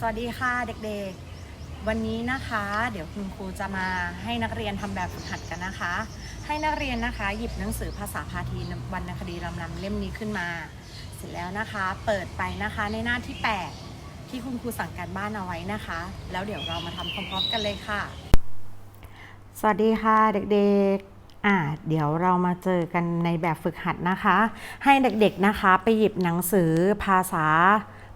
สวัสดีค่ะเด็กๆ วันนี้นะคะ เดี๋ยวคุณครูจะมาให้นักเรียนทำแบบฝึกหัดกันนะคะ ให้นักเรียนนะคะ หยิบหนังสือภาษาพาทีวรรณคดีลำนำเล่มนี้ขึ้นมา เสร็จแล้วนะคะ เปิดไปนะคะในหน้าที่ 8 ที่คุณครูสั่งการบ้านเอาไว้นะคะ แล้วเดี๋ยวเรามาทำพร้อมๆกันเลยค่ะ สวัสดีค่ะเด็กๆอ่าเดี๋ยวเรามาเจอกันในแบบฝึกหัดนะคะ ให้เด็กๆนะคะไปหยิบหนังสือภาษา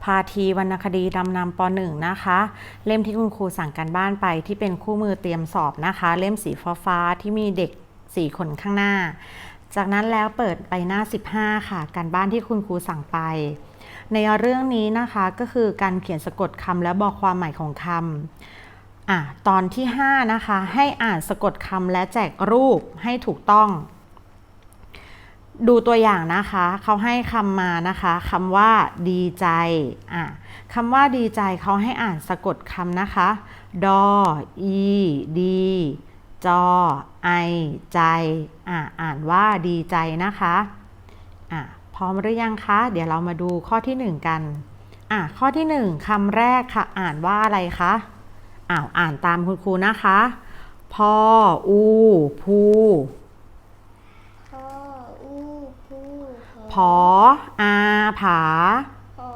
พาทีวรรณคดีดำนำป .1 นะคะ เล่มที่คุณครูสั่งการบ้านไปที่เป็นคู่มือเตรียมสอบนะคะ เล่มสีฟ้าๆที่มีเด็ก 4 คนข้างหน้า จากนั้นแล้วเปิดไปหน้า 15 ค่ะ การบ้านที่คุณครูสั่งไป ในเรื่องนี้นะคะก็คือการเขียนสะกดคำและบอกความหมายของคำอะตอนที่ 5 นะคะ ให้อ่านสะกดคำและแจกรูปให้ถูกต้อง ดูตัวอย่างนะคะเขาให้คำมานะคะคำว่าดีใจอะคำว่าดีใจเขาให้อ่านสะกดคำนะคะ ดอ อีดี จอ ไอ ใจอะอ่านว่าดีใจนะคะอะพร้อมหรือยังคะ เดี๋ยวเรามาดูข้อที่ 1 กันอะข้อที่ 1คำแรกค่ะ อ่านว่าอะไรคะอ้าวอ่านตามคุณครูนะคะ พอ อู พู พ่ออูผู้ ผออาผาพอ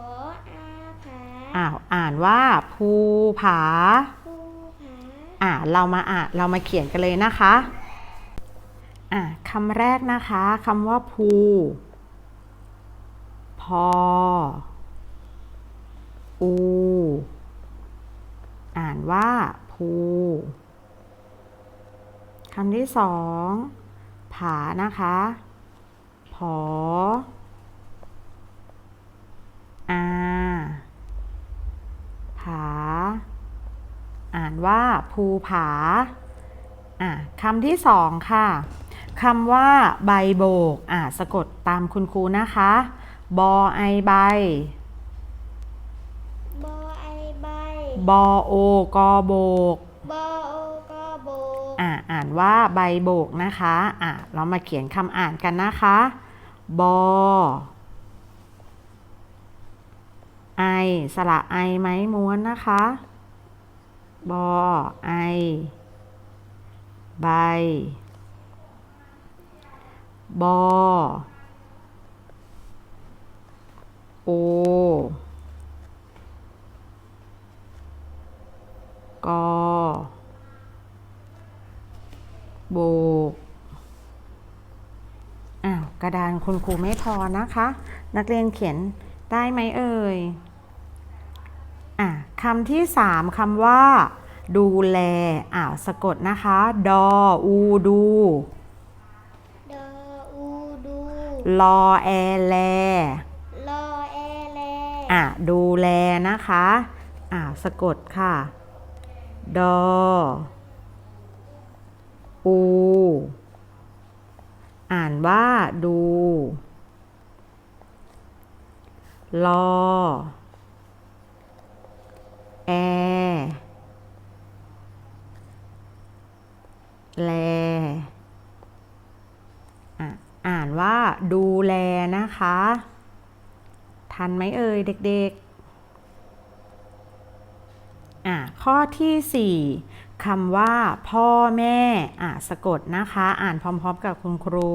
อาผาอ้าวอ่านว่าภูผาผู้ผาอ่าเรามาอ่านเรามาเขียนกันเลยนะคะอ่าคำแรกนะคะคำว่าภูพออูอ่านว่าภูคำที่สองผานะคะ ผออาผา อ่านว่าภูผา อะคำที่สองค่ะคำว่าใบโบก อะสะกดตามคุณครูนะคะ บอไอใบ บอไอใบ บอโอกอโบก บอโอกอโบอะอ่านว่าใบโบกนะคะ อะเรามาเขียนคำอ่านกันนะคะ บอไอสระไอไม้ม้วนนะคะ บอไอ ใบ บอ โอ กอโบก อ้าวกระดานคุณครูไม่พอนะคะ นักเรียนเขียนได้ไหมเอ่ยอะคำที่สามคำว่า ดูแลอ้าวสะกดนะคะ ดออูดูดออูดูลอแอแลลอแอแลอะดูแลนะคะอ่าวสะกดค่ะ ดออู อ่านว่าดู ลอ แอ แลอะอ่านว่าดูแลนะคะ ทันไหมเอ่ยเด็กๆ อะข้อที่ 4 คำว่าพ่อแม่อะสะกดนะคะ อ่านพร้อมๆกับคุณครู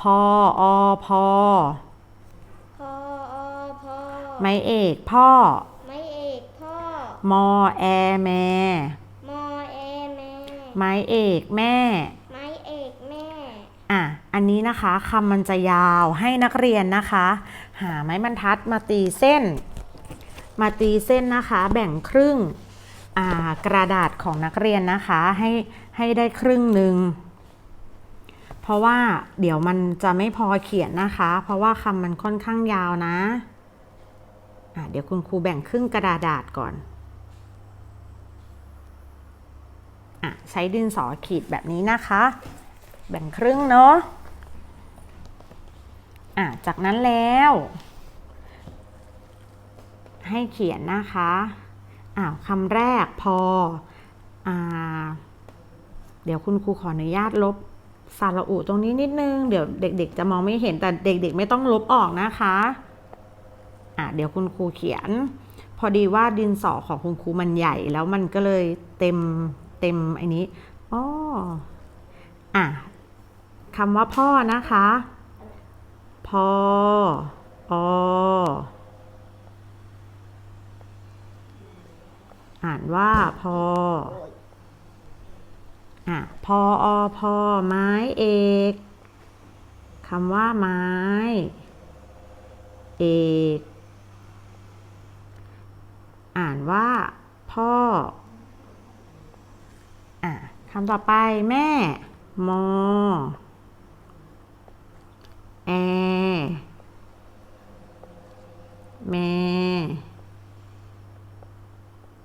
พออพอพออพ่อไม่เอกพ่อ ไม่เอกพ่อ มอแอแม่มอแอแม่ไม้เอกแม่ ไม่เอกแม่ อะ อันนี้นะคะคำมันจะยาวให้นักเรียนนะคะ หาไม้บรรทัดมาตีเส้น มาตีเส้นนะคะ แบ่งครึ่งอ่า กระดาษของนักเรียนนะคะให้ให้ได้ครึ่งหนึ่งเพราะว่าเดี๋ยวมันจะไม่พอเขียนนะคะ เพราะว่าคำมันค่อนข้างยาวนะะเดี๋ยวคุณครูแบ่งครึ่งกระดาษก่อนอใช้ดินสอขีดแบบนี้นะคะ แบ่งครึ่งเนาะะจากนั้นแล้ว ให้เขียนนะคะ อ้าวคำแรกพออเดี๋ยวคุณครูขออนุญาตลบสาระอุตรงนี้นิดนึง เดี๋ยวเด็ก ๆ จะมองไม่เห็นแต่เด็ก ๆ ไม่ต้องลบออกนะคะอะเดี๋ยวคุณครูเขียนพพอดีว่าดินสอของคุณครูมันใหญ่แล้วมันก็เลยเต็มเต็มไอ้นี้อ๋ออะคำว่าพ่อนะคะ พอ อ่านว่าพออะพออพอไม้เอกคำว่าไม้ เอกอ่านว่า พ่ออะคำต่อไปแม่ มอ แอ แม่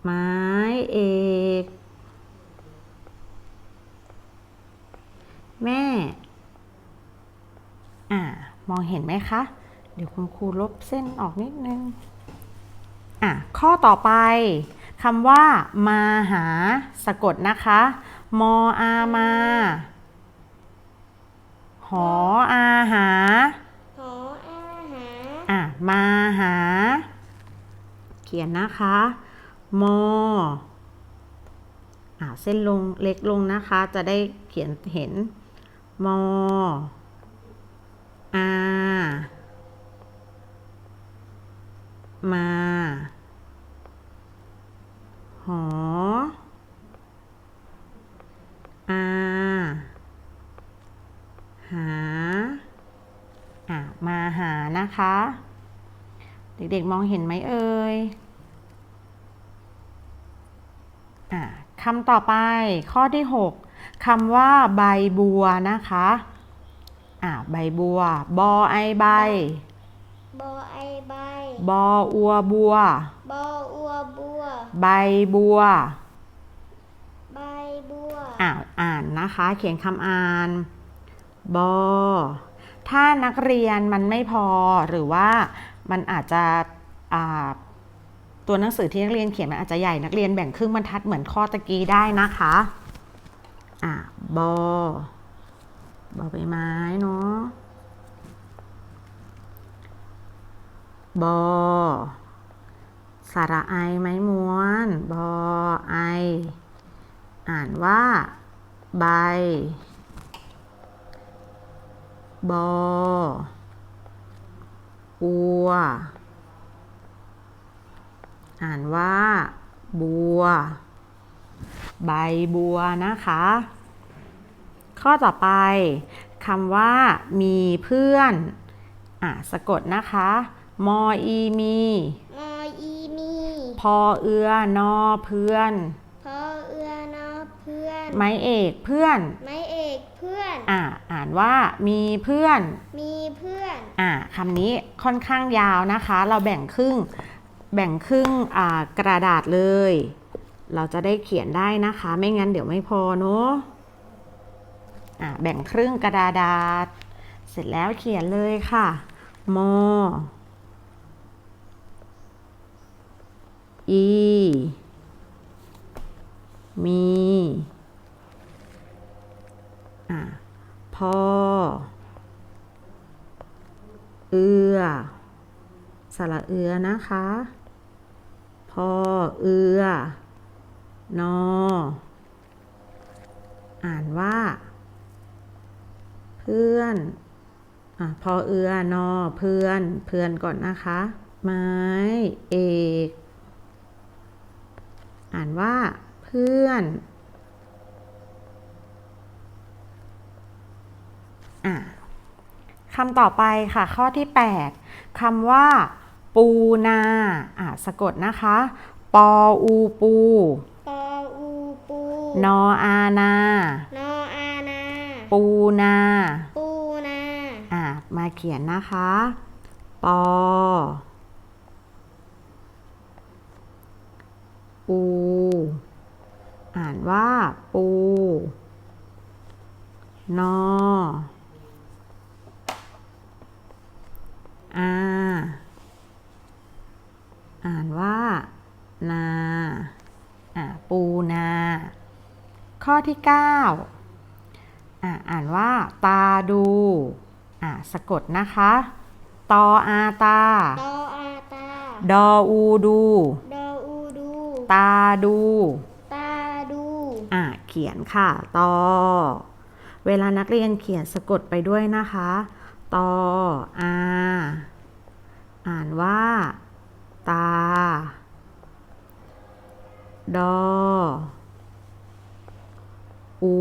ไม้เอก แม่ อ่ามองเห็นไหมคะ เดี๋ยวคุณครูลบเส้นออกนิดนึง อะ ข้อต่อไปคำว่า มาหาสะกดนะคะ มออามา หออาหา หออาหา อะ มาหา เขียนนะคะ มออะเส้นลงเล็กลงนะคะ จะได้เขียนเห็นมออามา หอ อา หา อะ มาหานะคะ เด็กๆ มองเห็นไหมเอ่ย อะ คำต่อไปข้อที่ 6คำว่าใบบัวนะคะอะใบบัว บอไอใบ บอไอใบ บออัวบัว บออัวบัว ใบบัว ใบบัวอ่านอ่านนะคะ เขียนคำอ่าน บอ ถ้านักเรียนมันไม่พอหรือว่ามันอาจจะอ่า ตัวหนังสือที่นักเรียนเขียนมันอาจจะใหญ่นักเรียนแบ่งครึ่งบรรทัดเหมือนข้อตะกี้ได้นะคะอะบอบอใบไม้เนาะบอสระไอไม้ม้วน บอไอ อ่านว่า ใบบออัว อ่านว่า บัว ใบบัวนะคะ ข้อต่อไปคำว่า มีเพื่อน อะสะกดนะคะ มออีมี มออีมี พอเอือนอเพื่อน พอเอือนอเพื่อน ไม้เอกเพื่อน ไม้เอกเพื่อน อ่าอ่านว่า มีเพื่อน มีเพื่อน อ่าคำนี้ค่อนข้างยาวนะคะ เราแบ่งครึ่ง แบ่งครึ่งกระดาษเลย เราจะได้เขียนได้นะคะ ไม่งั้นเดี๋ยวไม่พอเนาะอ่าแบ่งครึ่งกระดาษ เสร็จแล้วเขียนเลยค่ะมออีมีอะพอเอือสระเอือนะคะ พอเอือนอ อ่านว่า เพื่อนอะพอเอือนอเพื่อน เพื่อนก่อนนะคะ ไม้เอก อ่านว่า เพื่อนอะคำต่อไปค่ะ ข้อที่ 8คำว่า ปูนาอะสะกดนะคะ ปออูปู ปออูปู นออานา นออานา ปูนา ปูนา อะมาเขียนนะคะ ปอ ปู อ่านว่าปู นอ อา อ่านว่า นา อะ ปูนา ข้อที่ 9อะอ่านว่า ตาดูอะสะกดนะคะ ตออาตา ตออาตา ดออูดู ดออูดู ตาดู ตาดูอะเขียนค่ะ ตอ เวลานักเรียนเขียนสะกดไปด้วยนะคะ ตออาอ่านว่า ตา ดอ อู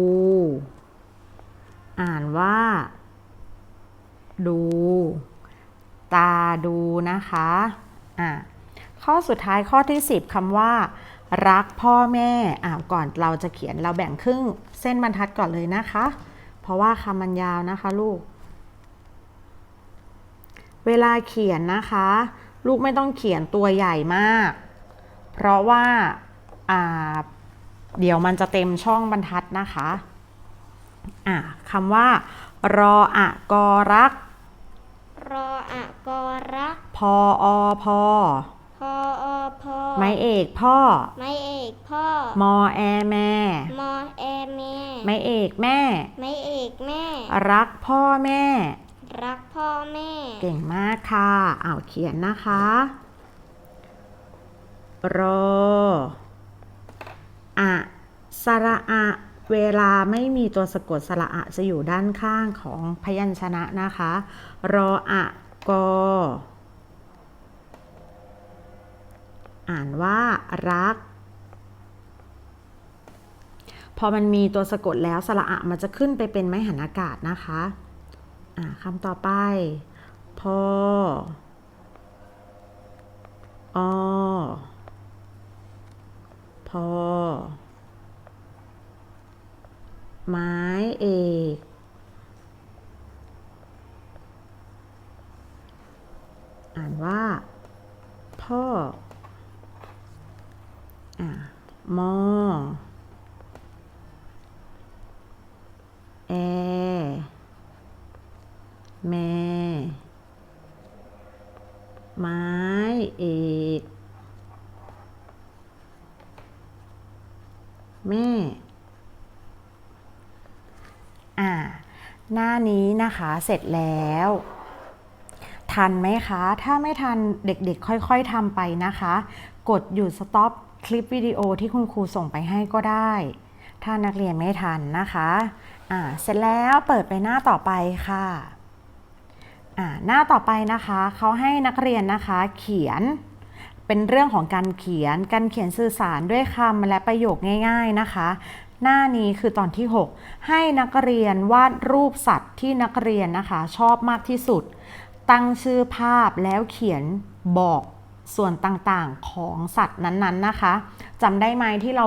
อ่านว่า ดู ตาดูนะคะอะข้อสุดท้ายข้อที่ 10คำว่า รักพ่อแม่อ่าก่อนเราจะเขียนเราแบ่งครึ่งเส้นบรรทัดก่อนเลยนะคะ เพราะว่าคำมันยาวนะคะลูก เวลาเขียนนะคะ ลูกไม่ต้องเขียนตัวใหญ่มาก เพราะว่าอ่า เดี๋ยวมันจะเต็มช่องบรรทัดนะคะอ่าคำว่า รออะกอรัก รออะกอรัก พออพอพออพอไม้เอกพ่อ ไม้เอกพ่อ มอแอแม่ มอแอแม่ ไม้เอกแม่ ไม้เอกแม่ รักพ่อแม่ รักพ่อแม่ เก่งมากค่ะอ้าวเขียนนะคะ รออะสระอะ เวลาไม่มีตัวสะกดสระอะจะอยู่ด้านข้างของพยัญชนะนะคะ รออะกอ อ่านว่ารัก พอมันมีตัวสะกดแล้วสระอะมันจะขึ้นไปเป็นไม้หันอากาศนะคะอ่าคำต่อไป พออพอ ไม้เอกอ่านว่า พ่ออ่ามอแอแม่ไม้เอกแม่ อ่า ห น้านี้นะคะเสร็จแล้วทันไหมคะ ถ้าไม่ทันเด็กๆ ค่อยๆทำไปนะคะ กดหยุดสต็อปคลิปวิดีโอที่คุณครูส่งไปให้ก็ได้ ถ้านักเรียนไม่ทันนะคะอ่าเสร็จแล้วเปิดไปหน้าต่อไปค่ะอ่าหน้าต่อไปนะคะเขาให้นักเรียนนะคะเขียนเป็นเรื่องของการเขียน การเขียนสื่อสารด้วยคำและประโยคง่าย ๆนะคะ หน้านี้คือตอนที่ 6 ให้นักเรียนวาดรูปสัตว์ที่นักเรียนนะคะ ชอบมากที่สุด ตั้งชื่อภาพแล้วเขียนบอกส่วนต่างๆของสัตว์นั้นๆนะคะจำได้ไหมที่เรา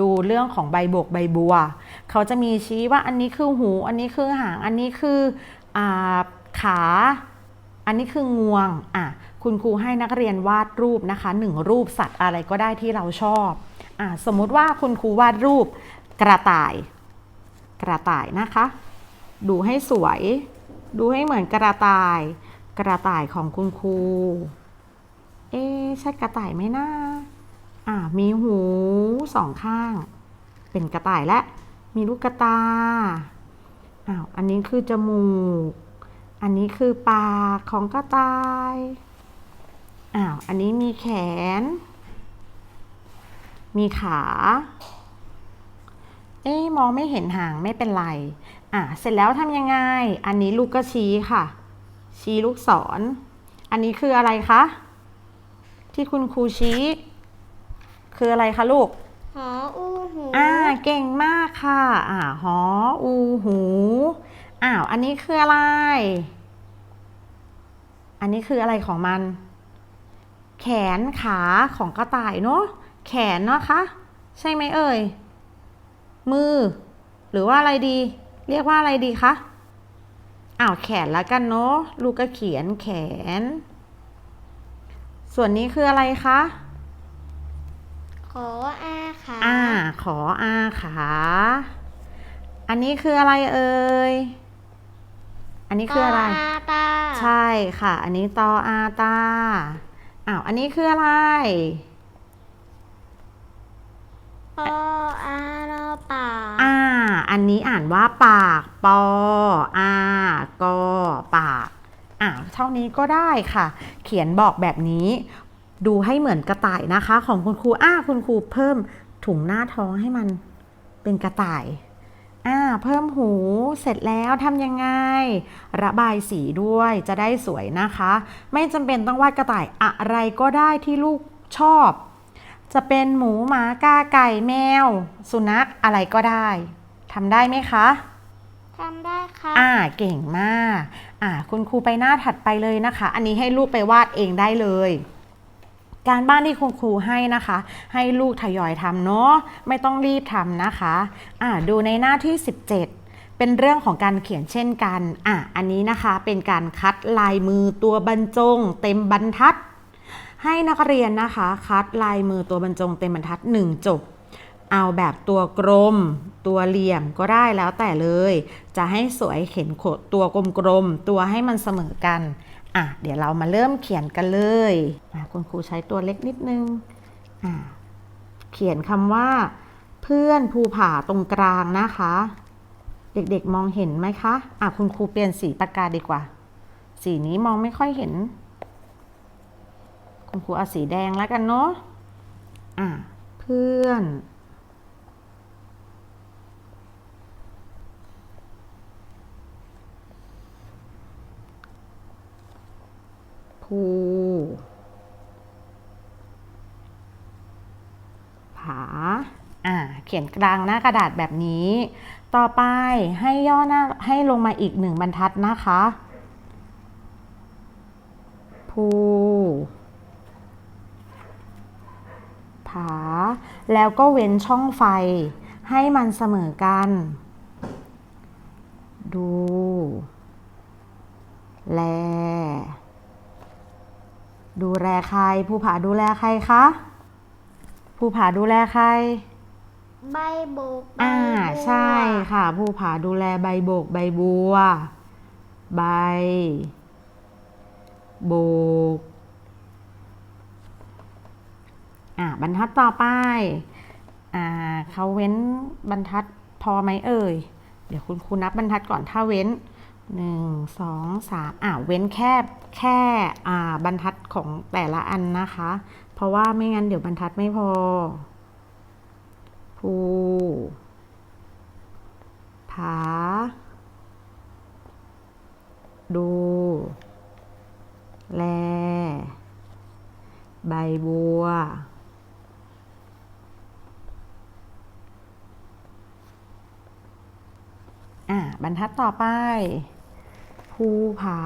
ดูเรื่องของใบบกใบบัว เขาจะมีชี้ว่าอันนี้คือหู อันนี้คือหาง อันนี้คืออขา อันนี้คืองวงอะคุณครูให้นักเรียนวาดรูปนะคะหนึ่งรูปสัตว์อะไรก็ได้ที่เราชอบ สมมุติว่าคุณครูวาดรูปกระต่าย กระต่ายนะคะ ดูให้สวย ดูให้เหมือนกระต่าย กระต่ายของคุณครู เอ๊ใช่กระต่ายไหมนะ อ่ามีหูสองข้าง เป็นกระต่ายและ มีลูกกระตาอ้าวอันนี้คือจมูก อันนี้คือปากของกระต่ายอ้าวอันนี้มีแขน มีขา เอ๊ะมองไม่เห็นหางไม่เป็นไร อะ เสร็จแล้วทำยังไง อันนี้ลูกก็ชี้ค่ะ ชี้ลูกศรอันนี้คืออะไรคะ ที่คุณครูชี้ คืออะไรคะลูกหออูหูอ่าเก่งมากค่ะ อ่าหออูหูอ้าวอันนี้คืออะไร อันนี้คืออะไรของมัน แขนขาของกระต่ายเนาะ แขนเนาะคะ ใช่ไหมเอ่ย มือ หรือว่าอะไรดี เรียกว่าอะไรดีคะอ้าวแขนแล้วกันเนาะลูกก็เขียนแขน ส่วนนี้คืออะไรคะขออาขาอ่าขออาขาอันนี้คืออะไรเอ่ย อันนี้คืออะไร ตอาตา ใช่ค่ะ อันนี้ตออาตา อ้าว อันนี้คืออะไร ปออารอปากอ่า อันนี้อ่านว่าปาก ปออากอปาก อ่าเท่านี้ก็ได้ค่ะ เขียนบอกแบบนี้ ดูให้เหมือนกระต่ายนะคะ ของคุณครูอ่าคุณครูเพิ่มถุงหน้าท้องให้มันเป็นกระต่ายอ่าเพิ่มหูเสร็จแล้วทำยังไง ระบายสีด้วยจะได้สวยนะคะ ไม่จำเป็นต้องวาดกระต่ายอะไรก็ได้ที่ลูกชอบ จะเป็นหมูหมากาไก่แมว สุนัขอะไรก็ได้ทำได้ไหมคะทำได้ครับอ่าเก่งมาก อ่า คุณครูไปหน้าถัดไปเลยนะคะ อันนี้ให้ลูกไปวาดเองได้เลย การบ้านที่คุณครูให้นะคะ ให้ลูกทยอยทำเนาะไม่ต้องรีบทำนะคะ อ่าดูในหน้าที่ 17 เป็นเรื่องของการเขียนเช่นกัน อะอันนี้นะคะเป็นการคัดลายมือตัวบรรจง เต็มบรรทัด ให้นักเรียนนะคะ คัดลายมือตัวบรรจงเต็มบรรทัด 1 จบ เอาแบบตัวกลม ตัวเหลี่ยมก็ได้แล้วแต่เลย จะให้สวยเห็นโขดตัวกลมๆตัวให้มันเสมอกันอะเดี๋ยวเรามาเริ่มเขียนกันเลยคุณครูใช้ตัวเล็กนิดนึงอะเขียนคำว่า เพื่อนภูผาตรงกลางนะคะ เด็กๆมองเห็นไหมคะอะคุณครูเปลี่ยนสีปากกาดีกว่า สีนี้มองไม่ค่อยเห็น คุณครูเอาสีแดงแล้วกันเนาะอะเพื่อน ภูผาอ่าเขียนกลางหน้ากระดาษแบบนี้ ต่อไปให้ย่อหน้าให้ลงมาอีกหนึ่งบรรทัดนะคะ ภู ผา แล้วก็เว้นช่องไฟให้มันเสมอกัน ดู แล ดูแลใครภูผาดูแลใครคะภูผาดูแลใคร ใบโบกใบอ่าบัวใช่ค่ะภูผาดูแลใบโบก ใบบัว ใบ โบก อ่าบรรทัดต่อไปอ่าเขาเว้นบรรทัดพอไหมเอ่ย เดี๋ยวคุณครูนับบรรทัดก่อนถ้าเว้นหนึ่งสองสามอ่าเว้นแค่แค่อ่าบรรทัดของแต่ละอันนะคะ เพราะว่าไม่งั้นเดี๋ยวบรรทัดไม่พอภูผาดู แล ใบบัว อะบรรทัดต่อไป ภูผา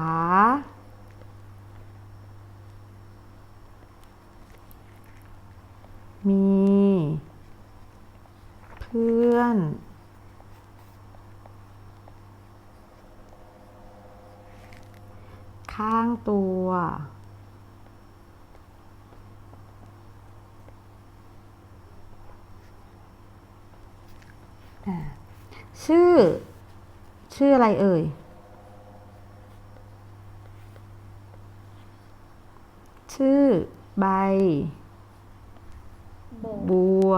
มี เพื่อน ข้างตัว ชื่อ ชื่ออะไรเอ่ย ชื่อใบโบกบัว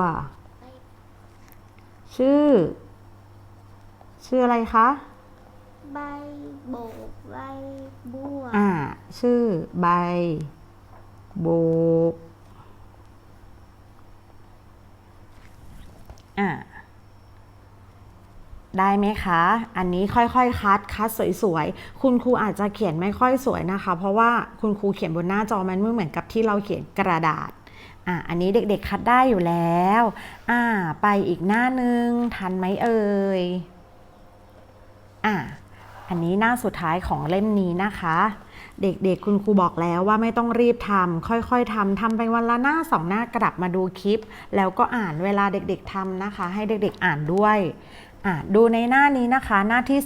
ชื่อ ชื่ออะไรคะ ใบโบกใบบัว อ่า ชื่อใบโบก อ่า ได้ไหมคะ อันนี้ค่อยๆ คัด คัดสวยๆ คุณครูอาจจะเขียนไม่ค่อยสวยนะคะ เพราะว่าคุณครูเขียนบนหน้าจอมันไม่เหมือนกับที่เราเขียนกระดาษ อะ อันนี้เด็กๆ คัดได้อยู่แล้ว อ่า ไปอีกหน้านึง ทันไหมเอ่ย อะอันนี้หน้าสุดท้ายของเล่มนี้นะคะ เด็กๆ คุณครูบอกแล้วว่าไม่ต้องรีบทำค่อยๆทำทำไปวันละหน้าสองหน้ากลับมาดูคลิป แล้วก็อ่านเวลาเด็กๆทำนะคะ ให้เด็กๆอ่านด้วย ดูในหน้านี้นะคะหน้าที่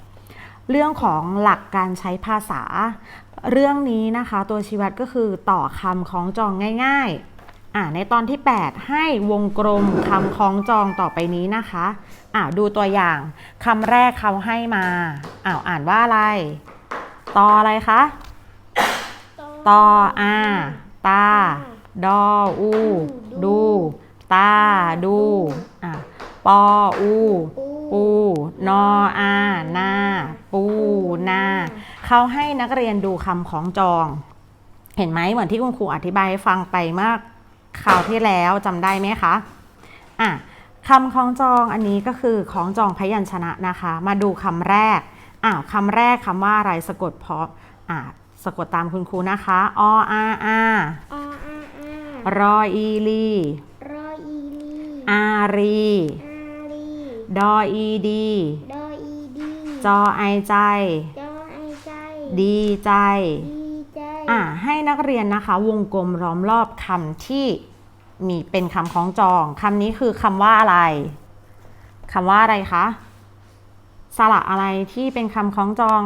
18 เรื่องของหลักการใช้ภาษา เรื่องนี้นะคะตัวชี้วัดก็คือต่อคำคล้องจองง่ายๆ่าในตอนที่ 8 ให้วงกลมคำคล้องจองต่อไปนี้นะคะอ่าดูตัวอย่างคำแรกเขาให้มาอ้าวอ่านว่าอะไร ตออะไรคะ ตออาตา ดออู ดู ตา ดูอะ ปออูปูนออานาปูนาเขาให้นักเรียนดูคำของจอง เห็นไหมเหมือนที่คุณครูอธิบายให้ฟังไปเมื่อคราวที่แล้วจำได้ไหมคะอะคำของจองอันนี้ก็คือของจองพยัญชนะนะคะ มาดูคำแรกอ้าวคำแรกคำว่าอะไรสะกดเพราะอะสะกดตามคุณครูนะคะออาอาออาอารออีลีรออีลีอารีอารี ดออีดี ดออีดีจอไอใจ จอไอใจ ดีใจ ดีใจ อะให้นักเรียนนะคะ วงกลมล้อมรอบคำที่มีเป็นคำคล้องจองคำนี้คือคำว่าอะไรคำว่าอะไรคะสระอะไรที่เป็นคำคล้องจอง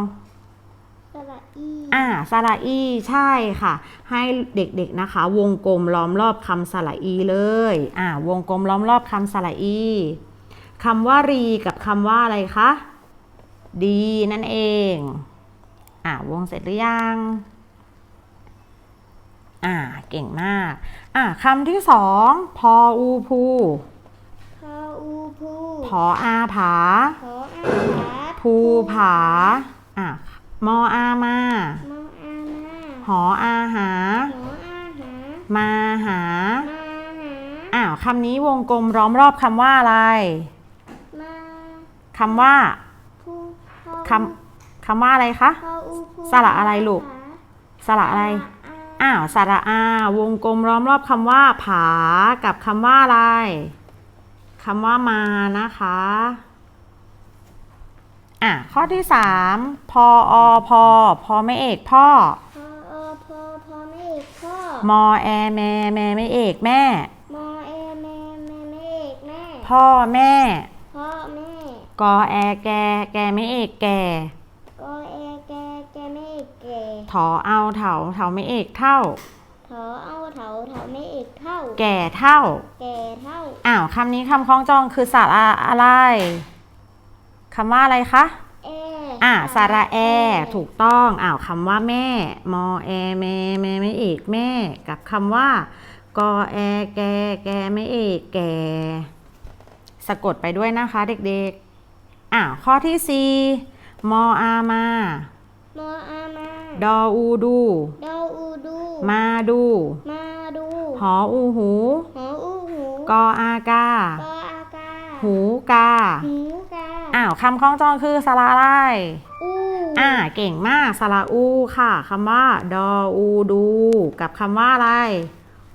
สระอีอ่าสระอีใช่ค่ะ ให้เด็กๆนะคะ วงกลมล้อมรอบคำสระอีเลย อ่าวงกลมล้อมรอบคำสระอี คำว่ารีกับคำว่าอะไรคะดีนั่นเอง อ่าวงเสร็จหรือยัง อ่า เก่งมาก อ่าคำที่สองพออูพูพออูพูผออาผาพออาผาภูผา อะมออามา มออามาหออาหา หออาหา มาหา มาหา อ้าวคำนี้วงกลมล้อมรอบคำว่าอะไรมา คำว่าพูพอคำคำว่าอะไรคะพออูพูสระอะไรลูกสระอะไรอ้าวสระอาวงกลมล้อมรอบคำว่า ผากับคำว่าอะไรคำว่ามานะคะอะข้อที่สามพออพอพอไม่เอกพ่อพออพอพอไม่เอกพ่อมอแอแม่แม่ไม่เอกแม่มอเอแม่แม่ไม่เอกแม่พ่อแม่พ่อแม่ กอแอแก แกไม่เอกแก่กอเอแกแกไม่เอกแก่ถอเอาเถาเถาไม่เอกเท่าเถาเอาเถาเถาไม่เอกเท่า แก่เท่า แก่เท่า อ้าวคำนี้คำคล้องจองคือสระอะไรคำว่าอะไรคะเออ่าสระแอ ถูกต้องอ้าวคำว่าแม่ มอแอแม่แม่ไม่เอกแม่ กับคำว่ากอแอแก แกไม่เอกแก่สะกดไปด้วยนะคะเด็กๆ อ่าข้อที่สี่มออามา มออามา ดออูดู ดออูดู มาดู มาดู หออูหู หออูหูกออากา กออากา หูกา หูกา อ้าวคำคล้องจองคือสระอะไรอูอ่าเก่งมากสระอูค่ะคำว่า ดออูดู กับคำว่าอะไร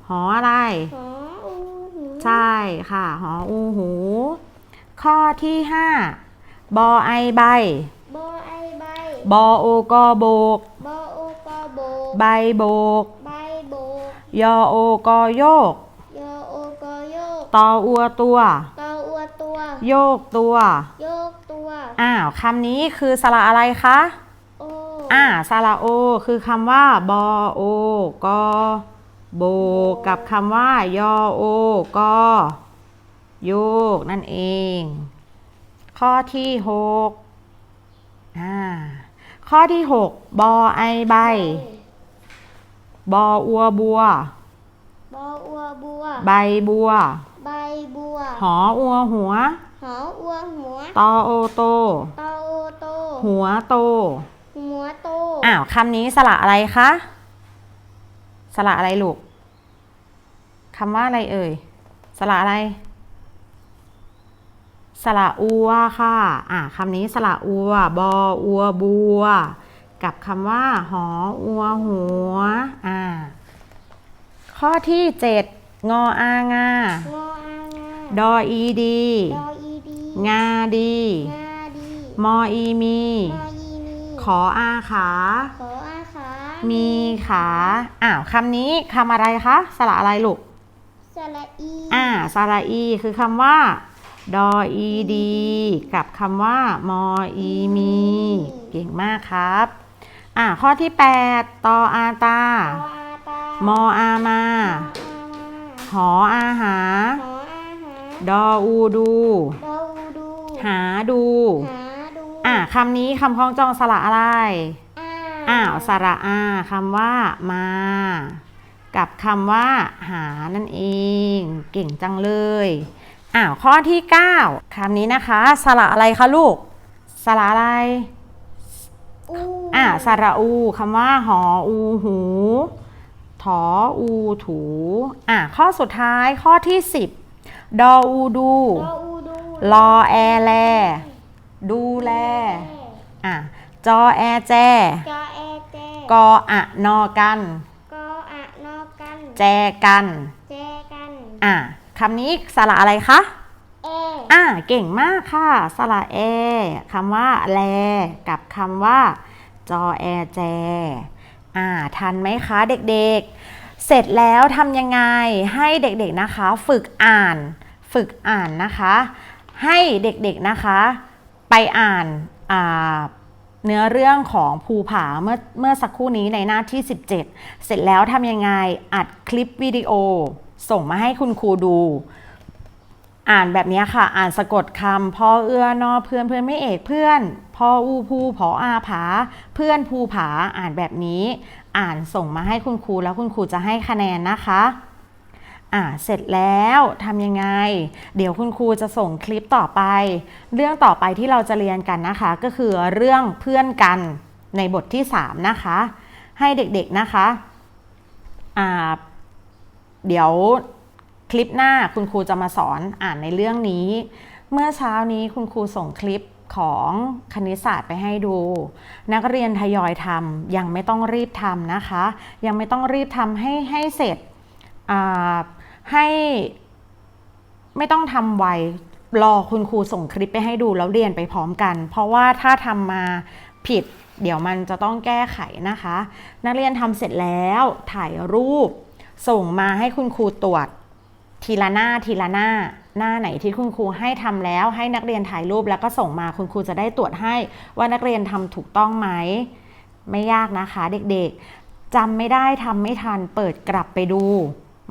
หออะไร หออูหู ใช่ค่ะ หออูหู ข้อที่ห้า บอไอใบบอไอใบบอโอกอโบก บอโอกอโบก ใบโบก ใบโบก ยอโอกอโยก ยอโอกอโยก ตออัวตัว ตออัวตัว โยกตัว โยกตัว อ้าวคำนี้คือสระอะไรคะ โอ อ่าสระโอ คือคำว่าบอโอกอโบกกับคำว่ายอโอกอโยกนั่นเอง ข้อที่หกอ่าข้อที่หกบอไอใบ บออัวบัว บออัวบัว ใบบัว ใบบัว หออัวหัว หออัวหัว ตอโอโต ตอโอโต หัวโต หัวโต อ้าวคำนี้สระอะไรคะ สระอะไรลูกคำว่าอะไรเอ่ย สระอะไร สระอัวค่ะอ่าคำนี้สระอัว บออัวบัว กับคำว่า หออัวหัวอ่าข้อที่เจ็ดงออางา งออางาดออีดี ดออีดี งาดี งาดีมออีมี มออีมีขออาขา ขออาขา มีขาอ้าวคำนี้คำอะไรคะ สระอะไรลูก สระอี อ่าสระอีคือคำว่า ดออีดี กับคำว่ามออีมี เก่งมากครับ อ่าข้อที่ 8 ตออาตาขออาตามออามาขออามา หออาหาขออาหาดออูดูดออูดู หาดูหาดูอ่าคำนี้คำคล้องจองสระอะไรอ้าอ้าวสระอาคำว่ามา กับคำว่า หานั่นเอง เก่งจังเลย อ้าวข้อที่ 9คำนี้นะคะ สระอะไรคะลูก สระอะไรอูอะสระอูคำว่าหออูหูถออูถูอะข้อสุดท้ายข้อที่ 10 ดออูดูรออูดูรอแอแล ดูแลอะจอแอแจจอแอเจกออะนอกัน กออะนอกัน แจกันเจกันอะ คำนี้สระอะไรคะเออะเก่งมากค่ะ สระแอคำว่าแล กับคำว่า จอแอแจ อ่า ทันไหมคะเด็กๆ เสร็จแล้วทำยังไงให้เด็กๆนะคะ ฝึกอ่าน ฝึกอ่านนะคะ ให้เด็กๆนะคะ ไปอ่านอ่าเนื้อเรื่องของภูผาเมื่อเมื่อสักครู่นี้ในหน้าที่ 17 เสร็จแล้วทำยังไงอัดคลิปวิดีโอ ส่งมาให้คุณครูดู อ่านแบบนี้ค่ะ อ่านสะกดคำพ่อเอื้อนอเพื่อนเพื่อนไม่เอกเพื่อนพ่ออูภูผออาผา เพื่อนภูผาอ่านแบบนี้ อ่านส่งมาให้คุณครูแล้วคุณครูจะให้คะแนนนะคะอ่าเสร็จแล้วทำยังไง เดี๋ยวคุณครูจะส่งคลิปต่อไป เรื่องต่อไปที่เราจะเรียนกันนะคะ ก็คือเรื่องเพื่อนกันในบทที่ 3 นะคะ ให้เด็กๆนะคะอ่า เดี๋ยวคลิปหน้าคุณครูจะมาสอนอ่านในเรื่องนี้ เมื่อเช้านี้คุณครูส่งคลิปของคณิตศาสตร์ไปให้ดู นักเรียนทยอยทำยังไม่ต้องรีบทำนะคะ ยังไม่ต้องรีบทำให้ให้เสร็จให้ไม่ต้องทำไวรอคุณครูส่งคลิปไปให้ดูแล้วเรียนไปพร้อมกัน เพราะว่าถ้าทำมาผิด เดี๋ยวมันจะต้องแก้ไขนะคะ นักเรียนทำเสร็จแล้วถ่ายรูป ส่งมาให้คุณครูตรวจ ทีละหน้าทีละหน้า หน้าไหนที่คุณครูให้ทำแล้ว ให้นักเรียนถ่ายรูปแล้วก็ส่งมาคุณครูจะได้ตรวจให้ว่านักเรียนทำถูกต้องไหมไม่ยากนะคะเด็กๆจำไม่ได้ทำไม่ทันเปิดกลับไปดู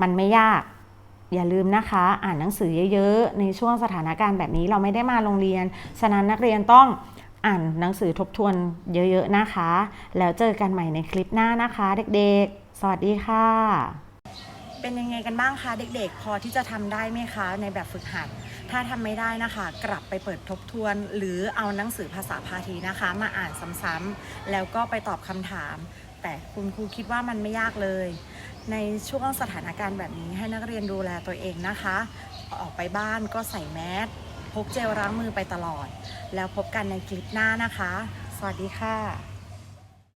มันไม่ยาก อย่าลืมนะคะ อ่านหนังสือเยอะๆ ในช่วงสถานการณ์แบบนี้เราไม่ได้มาโรงเรียน ฉะนั้นนักเรียนต้องอ่านหนังสือทบทวนเยอะๆนะคะ แล้วเจอกันใหม่ในคลิปหน้านะคะ เด็กๆ สวัสดีค่ะ เป็นยังไงกันบ้างคะเด็กๆ พอที่จะทำได้ไหมคะในแบบฝึกหัด ถ้าทำไม่ได้นะคะ กลับไปเปิดทบทวน หรือเอาหนังสือภาษาพาทีนะคะ มาอ่านซ้ำๆแล้วก็ไปตอบคำถาม แต่คุณครูคิดว่ามันไม่ยากเลย ในช่วงสถานการณ์แบบนี้ให้นักเรียนดูแลตัวเองนะคะ ออกไปบ้านก็ใส่แมสพกเจลล้างมือไปตลอด แล้วพบกันในคลิปหน้านะคะ สวัสดีค่ะ